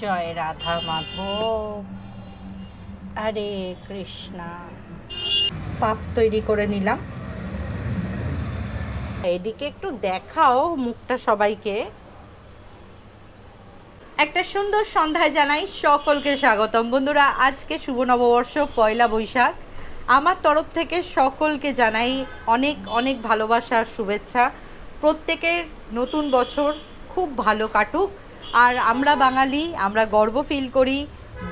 জয় Radha Madhav. Hare Krishna. Puff তৈরি করে নিলাম। এদিকে একটু দেখাও মুখটা সবাইকে। একটা সুন্দর সন্ধ্যায় জানাই সকলকে স্বাগতম। বন্ধুরা আজকে শুভ নববর্ষ পয়লা বৈশাখ। আমার তরফ থেকে সকলকে জানাই অনেক অনেক ভালোবাসা শুভেচ্ছা। প্রত্যেকের নতুন বছর খুব ভালো কাটুক। আর আমরা বাঙালি, আমরা গর্ব ফিল করি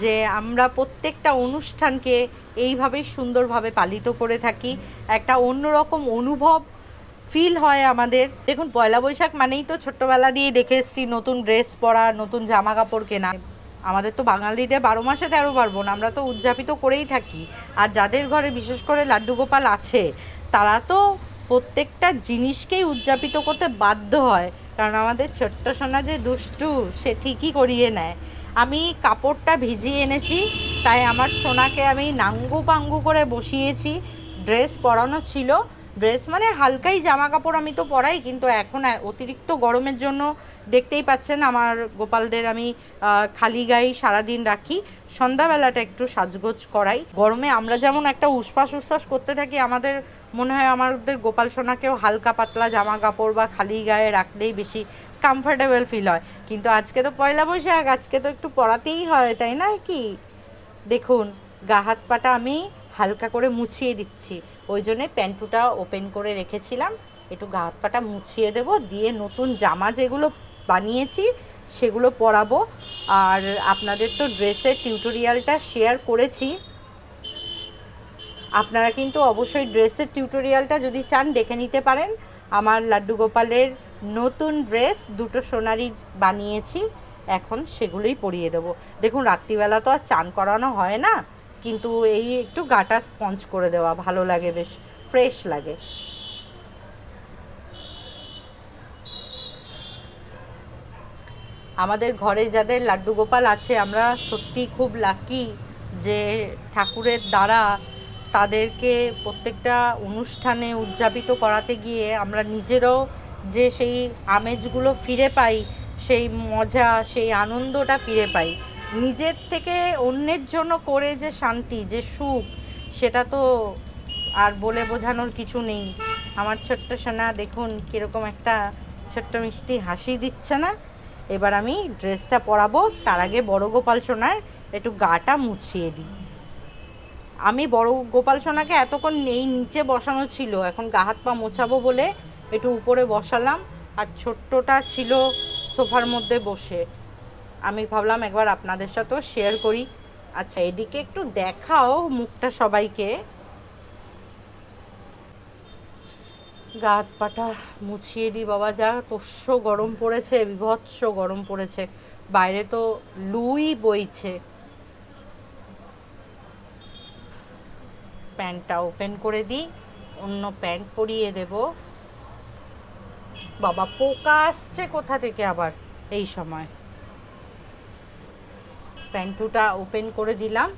যে আমরা প্রত্যেকটা অনুষ্ঠানকে এইভাবেই সুন্দরভাবে পালিত করে থাকি। একটা অন্যরকম অনুভব ফিল হয় আমাদের। দেখুন, পয়লা বৈশাখ মানেই তো ছোট্টবেলা দিয়ে দেখে এসছি নতুন ড্রেস পরা, নতুন জামা কাপড় কেনা। আমাদের তো বাঙালিদের বারো মাসে তেরো পার্বণ, আমরা তো উদযাপিত করেই থাকি। আর যাদের ঘরে বিশেষ করে লাড্ডু গোপাল আছে, তারা তো প্রত্যেকটা জিনিসকেই উদযাপিত করতে বাধ্য হয়। কারণ আমাদের ছোট্ট সোনা যে দুষ্টু, সে ঠিকই করিয়ে নেয়। আমি কাপড়টা ভিজিয়ে এনেছি, তাই আমার সোনাকে আমি নাঙ্গু পাঙ্গু করে বসিয়েছি। ড্রেস পরানো ছিল। ড্রেস মানে হালকাই জামা কাপড় আমি তো পরাই, কিন্তু এখন অতিরিক্ত গরমের জন্য দেখতেই পাচ্ছেন আমার গোপালদের আমি খালি গায়ে সারাদিন রাখি। সন্ধ্যাবেলাটা একটু সাজগোজ করাই। গরমে আমরা যেমন একটা উসপাস উসপাস করতে থাকি, আমাদের মনে হয় আমাদের গোপাল সোনাকেও হালকা পাতলা জামা কাপড় বা খালি গায়ে রাখলেই বেশি কমফোর্টেবল ফিল হয়। কিন্তু আজকে তো পয়লা বৈশাখ, আজকে তো একটু পরাতেই হয়, তাই না কি? দেখুন, গা হাত পাটা আমি হালকা করে মুছিয়ে দিচ্ছি। ওই জন্যে প্যান্টুটা ওপেন করে রেখেছিলাম। একটু গা হাত পাটা মুছিয়ে দেবো, দিয়ে নতুন জামা যেগুলো বানিয়েছি, সেগুলো পরাবো। আর আপনাদের তো ড্রেসের টিউটোরিয়ালটা শেয়ার করেছি। আপনারা কিন্তু অবশ্যই ড্রেসের টিউটোরিয়ালটা যদি চান, দেখে নিতে পারেন। আমার লাড্ডু গোপালের নতুন ড্রেস, দুটো সোনারি বানিয়েছি। এখন সেগুলোই পরিয়ে দেবো। দেখুন, রাত্রিবেলা তো আর চান করানো হয় না, কিন্তু এই একটু গাটা স্পঞ্জ করে দেওয়া, ভালো লাগে বেশ, ফ্রেশ লাগে। আমাদের ঘরে যাদের লাড্ডু গোপাল আছে, আমরা সত্যি খুব লাকি যে ঠাকুরের দ্বারা তাদেরকে প্রত্যেকটা অনুষ্ঠানে উদযাপিত করাতে গিয়ে আমরা নিজেরও যে সেই আমেজগুলো ফিরে পাই, সেই মজা, সেই আনন্দটা ফিরে পাই। নিজের থেকে অন্যের জন্য করে যে শান্তি, যে সুখ, সেটা তো আর বলে বোঝানোর কিছু নেই। আমার ছোট্ট সোনা, দেখুন কীরকম একটা ছোট্ট মিষ্টি হাসি দিচ্ছে না? এবার আমি ড্রেসটা পরাবো, তার আগে বড় গোপাল সোনার একটু গাটা মুছিয়ে দিই। আমি বড় গোপাল সোনাকে এতক্ষণ নেই, নিচে বসানো ছিল, এখন গা হাত পা মোছাবো বলে একটু উপরে বসালাম, আর ছোট্টটা ছিল সোফার মধ্যে বসে। আমি ভাবলাম একবার আপনাদের সাথেও শেয়ার করি। আচ্ছা এদিকে একটু দেখাও মুখটা সবাইকে। গা হাত পাটা মুছিয়ে দিই বাবা, যা পোষ্য গরম পড়েছে, বিভৎস গরম পড়েছে। বাইরে তো লুই বইছে। প্যান্টটা ওপেন করে দিই অন্য প্যান্ট পরিয়ে দেব। বাবা, পোকা আসছে কোথা থেকে আবার এই সময়? প্যান্টুটা ওপেন করে দিলাম।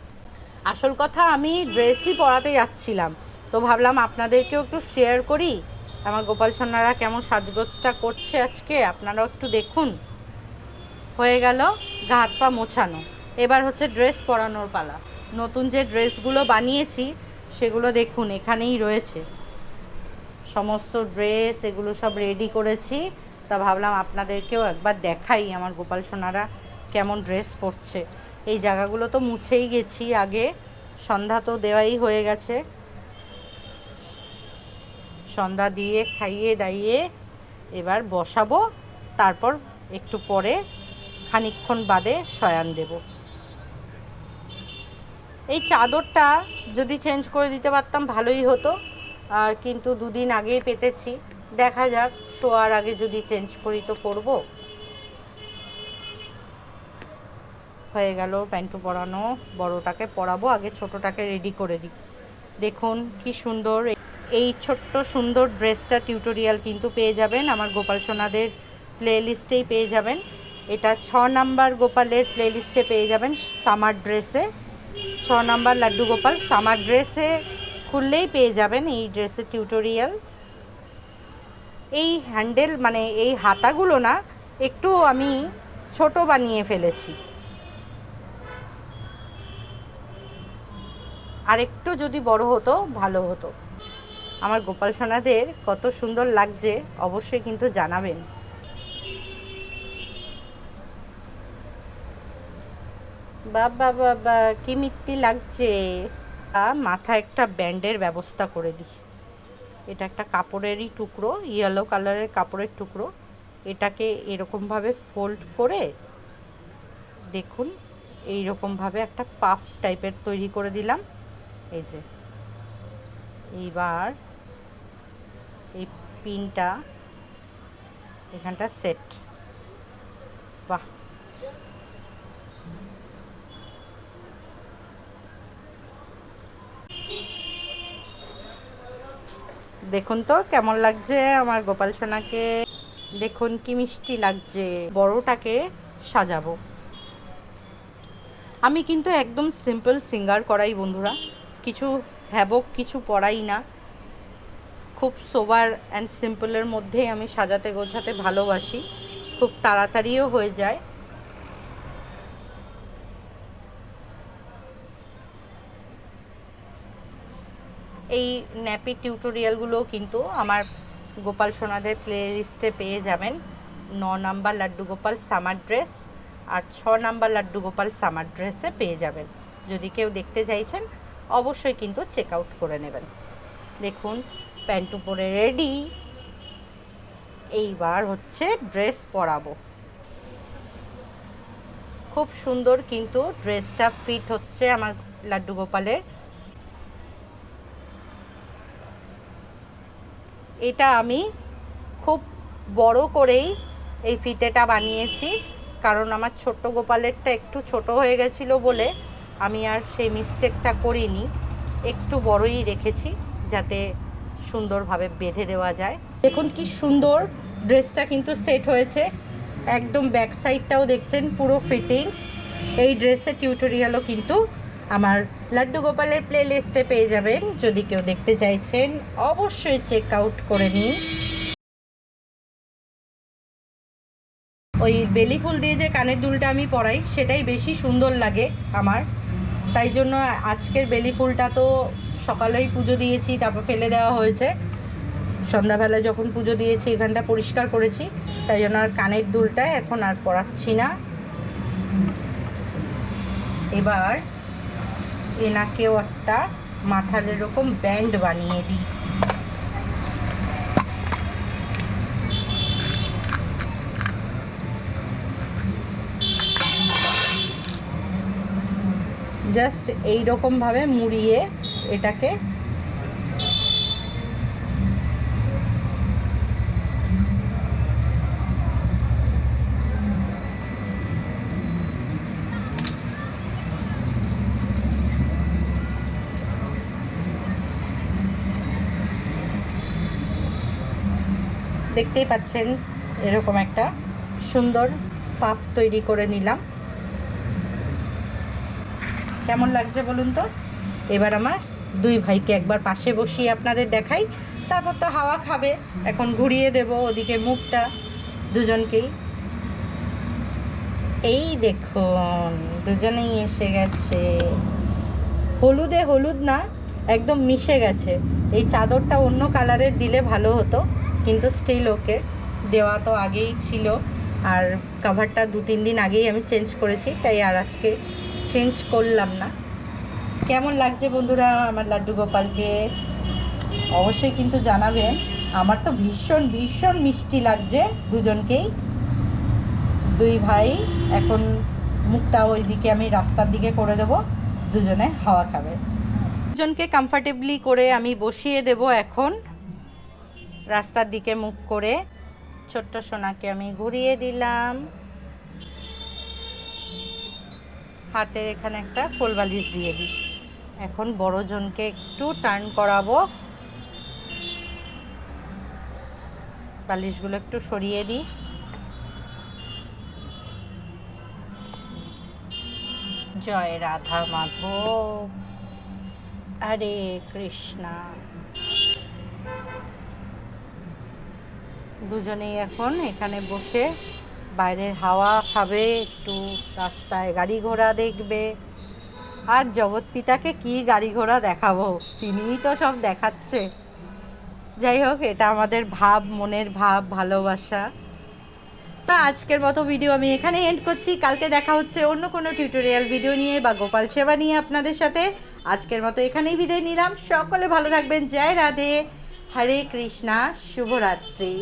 আসল কথা, আমি ড্রেসই পরাতে যাচ্ছিলাম। তো ভাবলাম আপনাদেরকেও একটু শেয়ার করি। আমার গোপাল সোনারা কেমন সাজগোজটা করছে আজকে, আপনারাও একটু দেখুন। হয়ে গেল গা হাত পা মোছানো। এবার হচ্ছে ড্রেস পরানোর পালা। নতুন যে ড্রেসগুলো বানিয়েছি, সেগুলো দেখুন, এখানেই রয়েছে। সমস্ত ড্রেস, এগুলো সব রেডি করেছি। তা ভাবলাম আপনাদেরকেও একবার দেখাই আমার গোপাল সোনারা কেমন ড্রেস পরছে। এই জায়গাগুলো তো মুছেই গেছি আগে। সন্ধ্যা তো দেওয়াই হয়ে গেছে। সন্ধ্যা দিয়ে খাইয়ে দাইয়ে এবার বসাবো। তারপর একটু পরে খানিকক্ষণ বাদে শয়ান দেব। এই চাদরটা যদি চেঞ্জ করে দিতে পারতাম ভালোই হতো। আর কিন্তু দুদিন আগেই পেতেছি। দেখা যাক, শোয়ার আগে যদি চেঞ্জ করি তো করব। হয়ে গেল প্যান্টু পরানো। বড়টাকে পরাবো, আগে ছোটটাকে রেডি করে দিই। দেখুন কি সুন্দর এই ছোট্ট সুন্দর ড্রেসটা টিউটোরিয়াল কিন্তু পেয়ে যাবেন। আমার গোপাল সোনাদের প্লেলিস্টেই পেয়ে যাবেন। এটা ছ নাম্বার গোপালের প্লেলিস্টে পেয়ে যাবেন সামার ড্রেসে ছ নাম্বার লাড্ডু গোপাল সামার ড্রেসে খুললেই পেয়ে যাবেন এই ড্রেসের টিউটোরিয়াল এই হ্যান্ডেল মানে এই হাতাগুলো না, একটু আমি ছোট বানিয়ে ফেলেছি। আর একটু যদি বড় হতো, ভালো হতো। আমার গোপাল সোনাদের কত সুন্দর লাগছে অবশ্যই কিন্তু জানাবেন। বাবা বাবা কি মিষ্টি লাগছে। আ, মাথায় একটা ব্যান্ডের ব্যবস্থা করে দিই। এটা একটা কাপড়েরই টুকরো ইয়েলো কালারের কাপড়ের টুকরো। এটাকে এরকমভাবে ফোল্ড করে দেখুন এই রকমভাবে একটা পাফ টাইপের তৈরি করে দিলাম। এই যে এইবার এই পিনটা এখানটা সেট। বাহ। দেখুন তো কেমন লাগছে আমার গোপাল সোনাকে। দেখুন কি মিষ্টি লাগছে। বড়টাকে সাজাবো। আমি কিন্তু একদম সিম্পল সিঙ্গার করাই বন্ধুরা। কিছু হ্যাবক, কিছু পড়াই না। খুব সোবার অ্যান্ড সিম্পলের মধ্যেই আমি সাজাতে গোছাতে ভালোবাসি। খুব তাড়াতাড়িও হয়ে যায়। এই ন্যাপি টিউটোরিয়ালগুলো কিন্তু আমার গোপাল সোনাদের প্লে লিস্টে পেয়ে যাবেন। ন number Laddu Gopal summer dress আর ছ নাম্বার লাড্ডু গোপাল সামার ড্রেসে পেয়ে যাবেন। যদি কেউ দেখতে চাইছেন, অবশ্যই কিন্তু চেক আউট করে নেবেন। দেখুন প্যান্ট পরে রেডি এইবার হচ্ছে ড্রেস পরাবো। খুব সুন্দর কিন্তু ড্রেসটা ফিট হচ্ছে আমার লাড্ডু গোপালের। এটা আমি খুব বড় করেই এই ফিতেটা বানিয়েছি, কারণ আমার ছোট্ট গোপালেরটা একটু ছোট হয়ে গেছিল বলে আমি আর সেই মিস্টেকটা করিনি। একটু বড়ই রেখেছি, যাতে সুন্দরভাবে বেঁধে দেওয়া যায়। দেখুন কি সুন্দর ড্রেসটা কিন্তু সেট হয়েছে। একদম ব্যাক সাইডটাও দেখছেন, পুরো ফিটিংস এই ড্রেসের টিউটোরিয়ালও কিন্তু আমার লাড্ডু গোপালের প্লে লিস্টে পেয়ে যাবেন। যদি কেউ দেখতে চাইছেন, অবশ্যই চেক আউট করে নিন। ওই বেলি ফুল দিয়ে যে কানের দুলটা আমি পরাই, সেটাই বেশি সুন্দর লাগে আমার। তাই জন্য আজকের বেলি ফুলটা তো সকালেই পুজো দিয়েছি, তারপর ফেলে দেওয়া হয়েছে। সন্ধ্যাবেলায় যখন পুজো দিয়েছি, এখানটা পরিষ্কার করেছি, তাই জন্য আর কানের দুলটা এখন আর পরাচ্ছি না। এবার এনাকেও একটা মাথার এরকম ব্যান্ড বানিয়ে দিই। জাস্ট এই ভাবে মুড়িয়ে এটাকে দেখতেই পাচ্ছেন, এরকম একটা সুন্দর পাফ তৈরি করে নিলাম। কেমন লাগছে বলুন তো? এবার আমার দুই ভাইকে একবার পাশে বসিয়ে আপনাদের দেখাই। তারপর তো হাওয়া খাবে, এখন ঘুরিয়ে দেব ওদিকে মুখটা দুজনকেই। এই দেখুন, দুজনেই এসে গেছে। হলুদে হলুদ না, একদম মিশে গেছে। এই চাদরটা অন্য কালারের দিলে ভালো হতো, কিন্তু স্টিল ওকে দেওয়া তো আগেই ছিল। আর কাভারটা দু তিন দিন আগেই আমি চেঞ্জ করেছি, তাই আর আজকে চেঞ্জ করলাম না। কেমন লাগছে বন্ধুরা আমার লাড্ডু গোপালকে? অবশ্যই কিন্তু জানাবেন। আমার তো ভীষণ ভীষণ মিষ্টি লাগছে দুজনকেই। দুই ভাই, এখন মুখটা ওই দিকে আমি রাস্তার দিকে করে দেব, দুজনে হাওয়া খাবে। দুজনকে কমফর্টেবলি করে আমি বসিয়ে দেব এখন, রাস্তার দিকে মুখ করে। ছোট্ট সোনাকে আমি ঘুরিয়ে দিলাম। হাতের এখানে একটা কোলবালিশ দিয়ে দিই। এখন বড়জনকে একটু টার্ন করাবো। বালিশগুলো একটু সরিয়ে দিই। জয় রাধা মাধব। হরে কৃষ্ণা। দুজনেই এখন এখানে বসে বাইরের হাওয়া খাবে, একটু রাস্তায় গাড়ি ঘোড়া দেখবে। আর জগৎ পিতাকে কি গাড়ি ঘোড়া দেখাবো? তিনিই তো সব দেখাচ্ছে। যাই হোক, এটা আমাদের ভাব, মনের ভাব, ভালোবাসা। আজকের মতো ভিডিও আমি এখানে এন্ড করছি। কালকে দেখা হচ্ছে অন্য কোনো টিউটোরিয়াল ভিডিও নিয়ে বা গোপাল সেবা নিয়ে আপনাদের সাথে। আজকের মতো এখানেই বিদায় নিলাম। সকলে ভালো থাকবেন। জয় রাধে। হরে কৃষ্ণা। শুভরাত্রি।